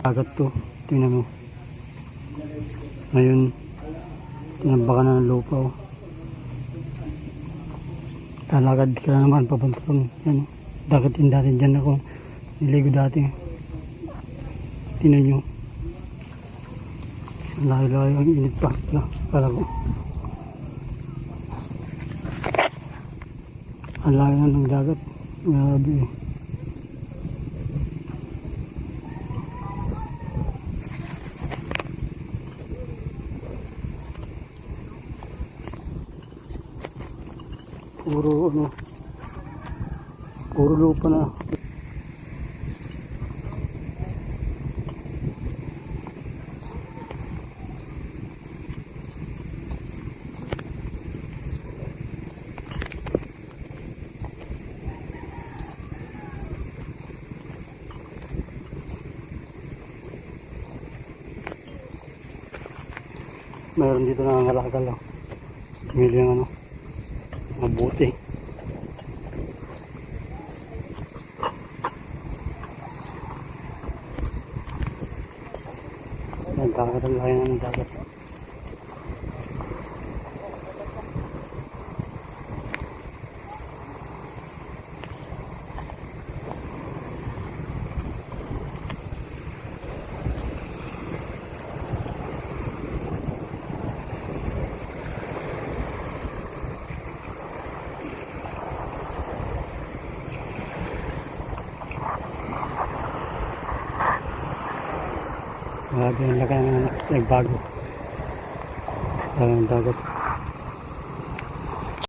Dagat to. Tingnan mo. Ngayon, tinambakan na ng lupa. Oh. Lalakad ka na naman papunta pang yan. Dagat din dati dyan ako. Niligo dati. Tingnan nyo. Layo-layo ang init pa. Na, kala ko. Ang layo na ng dagat. Grabe eh. Puro ano. Puro lupa na. Meron dito na nangalagal. Oh. Tumili ng ano. Mabuti. Nagkakaroon layo ng dagat. Grabe ang laki ng nagbago. Ang dagat.